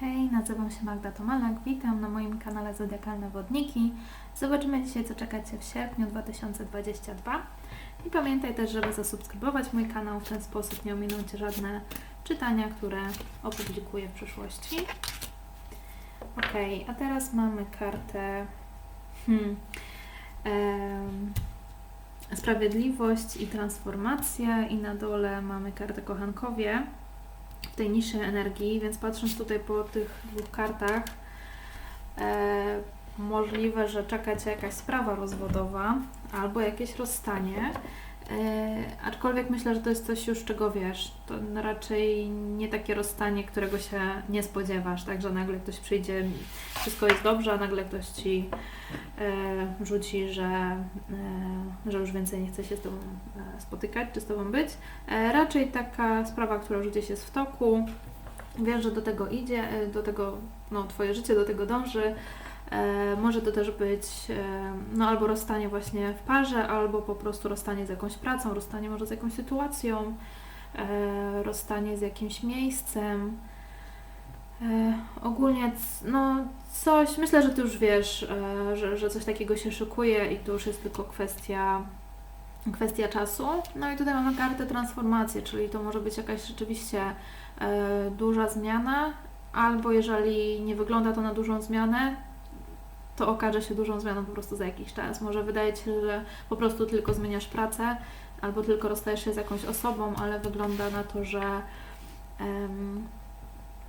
Hej, nazywam się Magda Tomalak, witam na moim kanale Zodiakalne Wodniki. Zobaczymy dzisiaj, co czekacie w sierpniu 2022. I pamiętaj też, żeby zasubskrybować mój kanał, w ten sposób nie ominą Cię żadne czytania, które opublikuję w przyszłości. Ok, a teraz mamy kartę hmm, em, Sprawiedliwość i transformacja i na dole mamy kartę Kochankowie tej niższej energii, więc patrząc tutaj po tych dwóch kartach, e, możliwe, że czeka Cię jakaś sprawa rozwodowa albo jakieś rozstanie. E, aczkolwiek myślę, że to jest coś już, czego wiesz. To raczej nie takie rozstanie, którego się nie spodziewasz, tak, że nagle ktoś przyjdzie, wszystko jest dobrze, a nagle ktoś Ci e, rzuci, że, e, że już więcej nie chce się z Tobą e, spotykać, czy z Tobą być. E, Raczej taka sprawa, która już gdzieś jest w toku, wiesz, że do tego idzie, e, do tego, no Twoje życie do tego dąży. E, Może to też być e, no albo rozstanie właśnie w parze, albo po prostu rozstanie z jakąś pracą, rozstanie może z jakąś sytuacją, e, rozstanie z jakimś miejscem. Ogólnie, no coś, myślę, że Ty już wiesz, że, że coś takiego się szykuje i to już jest tylko kwestia kwestia czasu. No i tutaj mamy kartę transformacji, czyli to może być jakaś rzeczywiście duża zmiana, albo jeżeli nie wygląda to na dużą zmianę, to okaże się dużą zmianą po prostu za jakiś czas. Może wydaje Ci się, że po prostu tylko zmieniasz pracę, albo tylko rozstajesz się z jakąś osobą, ale wygląda na to, że em,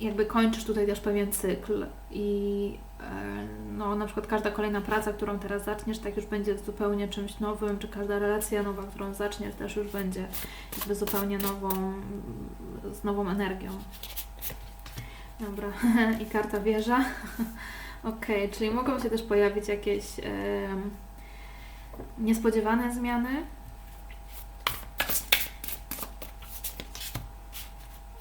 jakby kończysz tutaj też pewien cykl i e, no, na przykład każda kolejna praca, którą teraz zaczniesz, tak już będzie zupełnie czymś nowym, czy każda relacja nowa, którą zaczniesz, też już będzie jakby zupełnie nową, z nową energią. Dobra, i karta wieża. Okej, czyli mogą się też pojawić jakieś em, niespodziewane zmiany.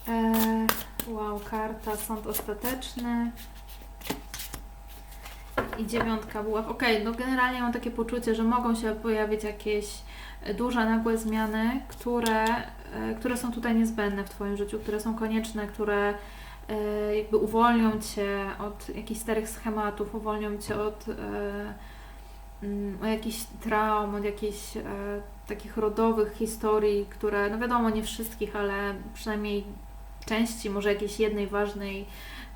E, wow, karta sąd ostateczny. I dziewiątka buław. Okej, no generalnie mam takie poczucie, że mogą się pojawić jakieś duże, nagłe zmiany, które, e, które są tutaj niezbędne w Twoim życiu, które są konieczne, które jakby uwolnią Cię od jakichś starych schematów, uwolnią Cię od, e, mm, od jakichś traum, od jakichś e, takich rodowych historii, które, no wiadomo, nie wszystkich, ale przynajmniej części, może jakiejś jednej ważnej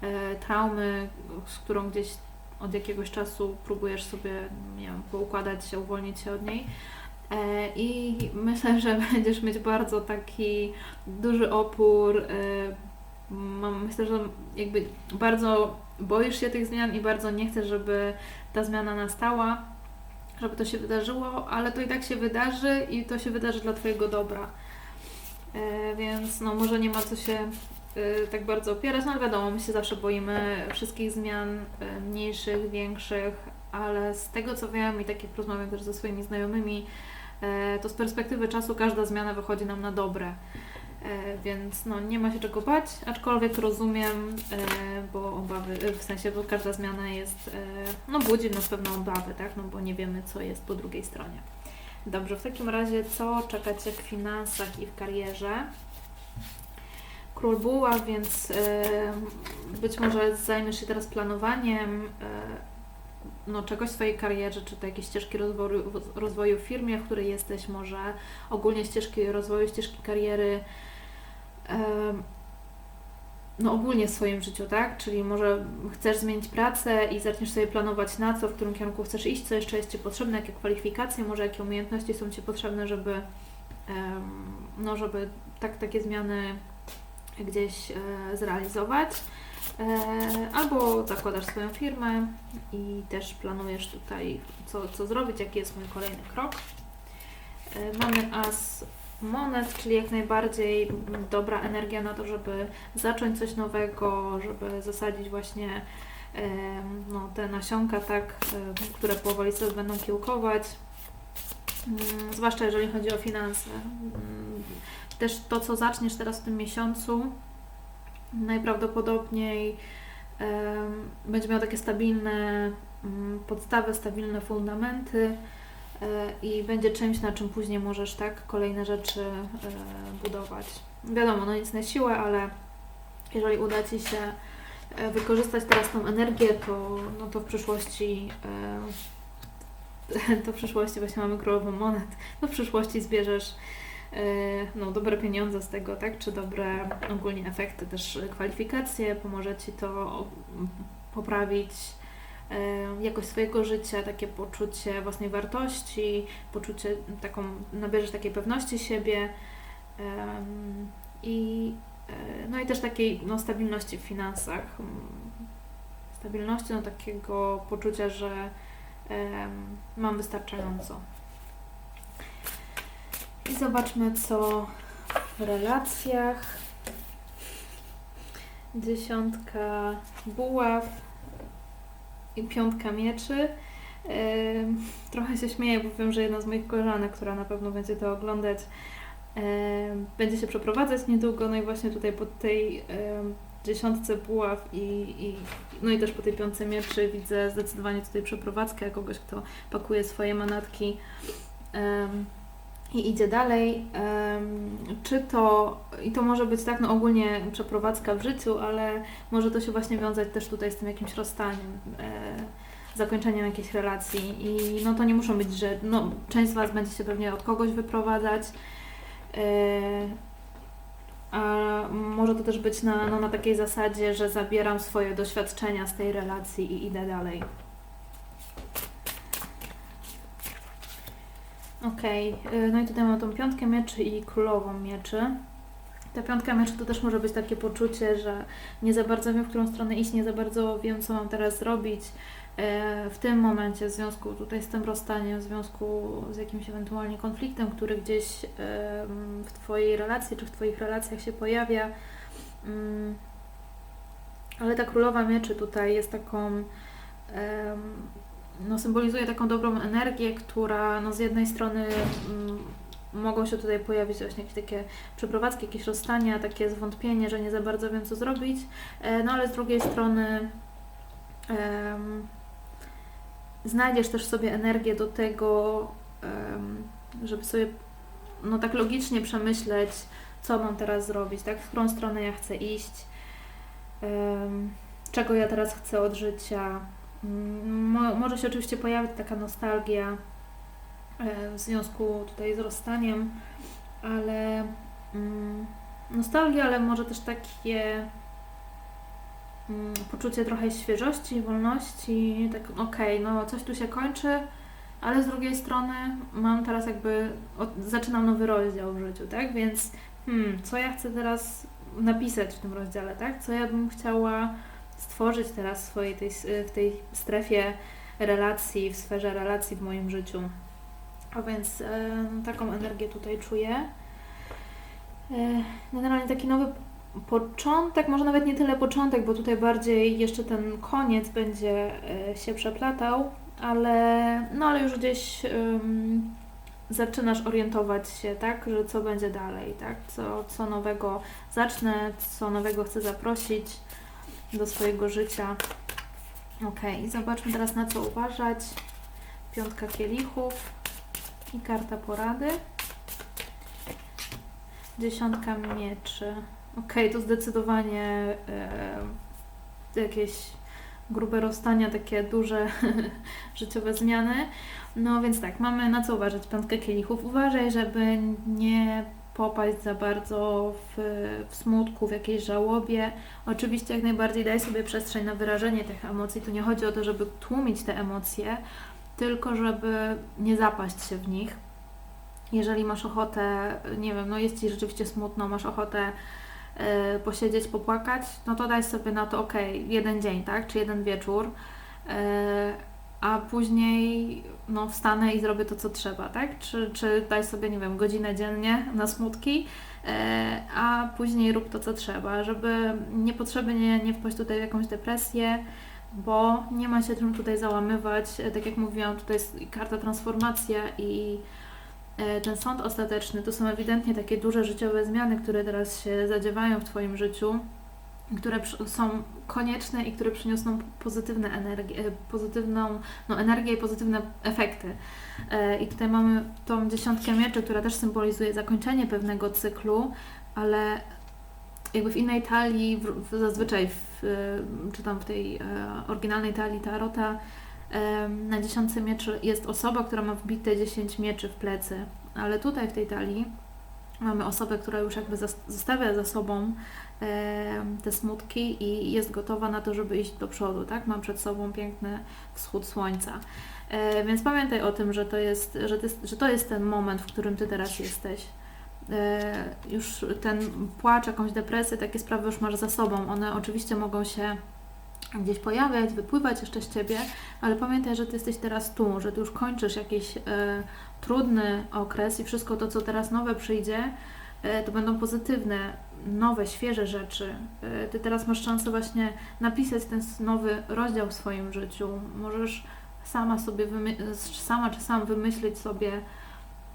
e, traumy, z którą gdzieś od jakiegoś czasu próbujesz sobie, nie wiem, poukładać się, uwolnić się od niej. E, I myślę, że będziesz mieć bardzo taki duży opór. E, Mam, myślę, że jakby bardzo boisz się tych zmian i bardzo nie chcesz, żeby ta zmiana nastała, żeby to się wydarzyło, ale to i tak się wydarzy i to się wydarzy dla Twojego dobra. E, Więc no może nie ma co się y, tak bardzo opierać, no ale wiadomo, my się zawsze boimy wszystkich zmian, y, mniejszych, większych, ale z tego co wiem i tak jak rozmawiam też ze swoimi znajomymi, e, to z perspektywy czasu każda zmiana wychodzi nam na dobre. E, Więc no, nie ma się czego bać, aczkolwiek rozumiem, e, bo obawy, w sensie, bo każda zmiana jest, e, no budzi nas pewne obawy, tak, no bo nie wiemy co jest po drugiej stronie. Dobrze, w takim razie co czekać w finansach i w karierze? Król buław, więc e, być może zajmiesz się teraz planowaniem e, no, czegoś w swojej karierze, czy to jakieś ścieżki rozwoju, rozwoju w firmie, w której jesteś, może ogólnie ścieżki rozwoju, ścieżki kariery, no ogólnie w swoim życiu, tak? Czyli może chcesz zmienić pracę i zaczniesz sobie planować na co, w którym kierunku chcesz iść, co jeszcze jest Ci potrzebne, jakie kwalifikacje, może jakie umiejętności są Ci potrzebne, żeby, no, żeby tak, takie zmiany gdzieś e, zrealizować. E, albo zakładasz swoją firmę i też planujesz tutaj, co, co zrobić, jaki jest mój kolejny krok. E, mamy as monet, czyli jak najbardziej dobra energia na to, żeby zacząć coś nowego, żeby zasadzić właśnie no, te nasionka, tak, które powoli sobie będą kiełkować. Mm, Zwłaszcza jeżeli chodzi o finanse. Mm, Też to, co zaczniesz teraz w tym miesiącu, najprawdopodobniej będzie miał takie stabilne mm, podstawy, stabilne fundamenty i będzie czymś, na czym później możesz tak kolejne rzeczy e, budować. Wiadomo, no nic na siłę, ale jeżeli uda Ci się e, wykorzystać teraz tą energię, to, no to w przyszłości e, to w przyszłości właśnie mamy królową monet, to w przyszłości zbierzesz no, dobre pieniądze z tego, tak? Czy dobre ogólnie efekty, też kwalifikacje, pomoże Ci to poprawić jakość swojego życia, takie poczucie własnej wartości, poczucie taką, nabierzesz takiej pewności siebie i e, no i też takiej no, stabilności w finansach. Mm, Stabilności, no takiego poczucia, że mam wystarczająco. I zobaczmy, co w relacjach. Dziesiątka buław i piątka mieczy. Trochę się śmieję, bo wiem, że jedna z moich koleżanek, która na pewno będzie to oglądać, będzie się przeprowadzać niedługo. No i właśnie tutaj po tej dziesiątce buław i, i, no i też po tej piątce mieczy widzę zdecydowanie tutaj przeprowadzkę kogoś, kto pakuje swoje manatki i idzie dalej. Czy to, i to może być tak, no ogólnie przeprowadzka w życiu, ale może to się właśnie wiązać też tutaj z tym jakimś rozstaniem, e, zakończeniem jakiejś relacji i no to nie muszą być, że no, część z Was będzie się pewnie od kogoś wyprowadzać, e, a może to też być na, no, na takiej zasadzie, że zabieram swoje doświadczenia z tej relacji i idę dalej. Okej, y, no i tutaj mamy tą piątkę mieczy i królową mieczy. Ta piątka mieczy to też może być takie poczucie, że nie za bardzo wiem, w którą stronę iść, nie za bardzo wiem, co mam teraz zrobić e, w tym momencie, w związku tutaj z tym rozstaniem, w związku z jakimś ewentualnie konfliktem, który gdzieś em, w Twojej relacji czy w Twoich relacjach się pojawia. Mm, Ale ta królowa mieczy tutaj jest taką no, symbolizuje taką dobrą energię, która no, z jednej strony mm, mogą się tutaj pojawić właśnie jakieś takie przeprowadzki, jakieś rozstania, takie zwątpienie, że nie za bardzo wiem co zrobić, e, no ale z drugiej strony znajdziesz też sobie energię do tego, żeby sobie no tak logicznie przemyśleć, co mam teraz zrobić, tak, w którą stronę ja chcę iść, czego ja teraz chcę od życia, Mo, może się oczywiście pojawić taka nostalgia e, w związku tutaj z rozstaniem, ale mm, nostalgia, ale może też takie mm, poczucie trochę świeżości, wolności, tak okej, no coś tu się kończy, ale z drugiej strony mam teraz jakby, od, zaczynam nowy rozdział w życiu, tak, więc hmm, co ja chcę teraz napisać w tym rozdziale, tak, co ja bym chciała stworzyć teraz w swojej tej, w tej strefie relacji, w sferze relacji w moim życiu. A więc e, taką energię tutaj czuję. E, generalnie taki nowy początek, może nawet nie tyle początek, bo tutaj bardziej jeszcze ten koniec będzie e, się przeplatał, ale, no, ale już gdzieś zaczynasz orientować się, tak, że co będzie dalej, tak, co, co nowego zacznę, co nowego chcę zaprosić do swojego życia. Ok, zobaczmy teraz na co uważać. Piątka kielichów i karta porady. Dziesiątka mieczy. Ok, to zdecydowanie e, jakieś grube rozstania, takie duże życiowe zmiany. No więc tak, mamy na co uważać. Piątkę kielichów. Uważaj, żeby nie popaść za bardzo w, w smutku, w jakiejś żałobie. Oczywiście jak najbardziej daj sobie przestrzeń na wyrażenie tych emocji. Tu nie chodzi o to, żeby tłumić te emocje, tylko żeby nie zapaść się w nich. Jeżeli masz ochotę, nie wiem, no jest Ci rzeczywiście smutno, masz ochotę y, posiedzieć, popłakać, no to daj sobie na to, ok, jeden dzień, tak, czy jeden wieczór, y, a później no, wstanę i zrobię to, co trzeba, tak? Czy, czy daj sobie, nie wiem, godzinę dziennie na smutki, e, a później rób to, co trzeba, żeby niepotrzebnie nie wpaść tutaj w jakąś depresję, bo nie ma się czym tutaj załamywać. E, Tak jak mówiłam, tutaj jest karta transformacja i e, ten sąd ostateczny to są ewidentnie takie duże życiowe zmiany, które teraz się zadziewają w Twoim życiu które są konieczne i które przyniosą pozytywne energię, e, pozytywną no, energię i pozytywne efekty. E, I tutaj mamy tą dziesiątkę mieczy, która też symbolizuje zakończenie pewnego cyklu, ale jakby w innej talii, w, w, zazwyczaj w, e, czy tam w tej oryginalnej talii Tarota, na dziesiątce mieczy jest osoba, która ma wbite 10 mieczy w plecy, ale tutaj w tej talii mamy osobę, która już jakby zostawia za sobą e, te smutki i jest gotowa na to, żeby iść do przodu, tak? Mam przed sobą piękny wschód słońca. E, więc pamiętaj o tym, że to, jest, że, ty, że to jest ten moment, w którym Ty teraz jesteś. E, już ten płacz, jakąś depresję, takie sprawy już masz za sobą. One oczywiście mogą się gdzieś pojawiać, wypływać jeszcze z Ciebie, ale pamiętaj, że Ty jesteś teraz tu, że Ty już kończysz jakiś e, trudny okres i wszystko to, co teraz nowe przyjdzie, e, to będą pozytywne, nowe, świeże rzeczy. E, Ty teraz masz szansę właśnie napisać ten nowy rozdział w swoim życiu. Możesz sama sobie, sama czy sam wymyślić sobie,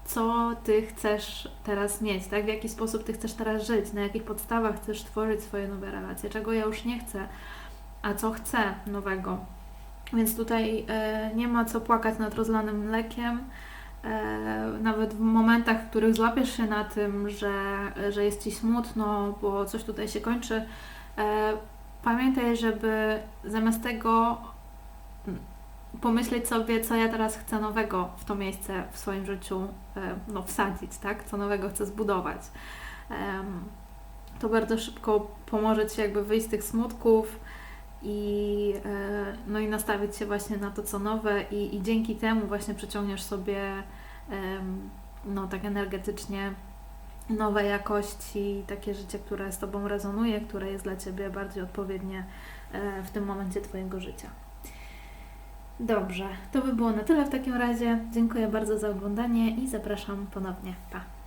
co Ty chcesz teraz mieć, tak? W jaki sposób Ty chcesz teraz żyć, na jakich podstawach chcesz tworzyć swoje nowe relacje, czego ja już nie chcę, a co chcę nowego. Więc tutaj e, nie ma co płakać nad rozlanym mlekiem. E, nawet w momentach, w których złapiesz się na tym, że, że jest Ci smutno, bo coś tutaj się kończy, e, pamiętaj, żeby zamiast tego pomyśleć sobie, co ja teraz chcę nowego w to miejsce w swoim życiu no, wsadzić, tak? Co nowego chcę zbudować. To bardzo szybko pomoże Ci jakby wyjść z tych smutków i, e, no i nastawić się właśnie na to, co nowe i, i dzięki temu właśnie przyciągniesz sobie no tak energetycznie nowe jakości, takie życie, które z Tobą rezonuje, które jest dla Ciebie bardziej odpowiednie e, w tym momencie Twojego życia. Dobrze, to by było na tyle w takim razie. Dziękuję bardzo za oglądanie i zapraszam ponownie. Pa!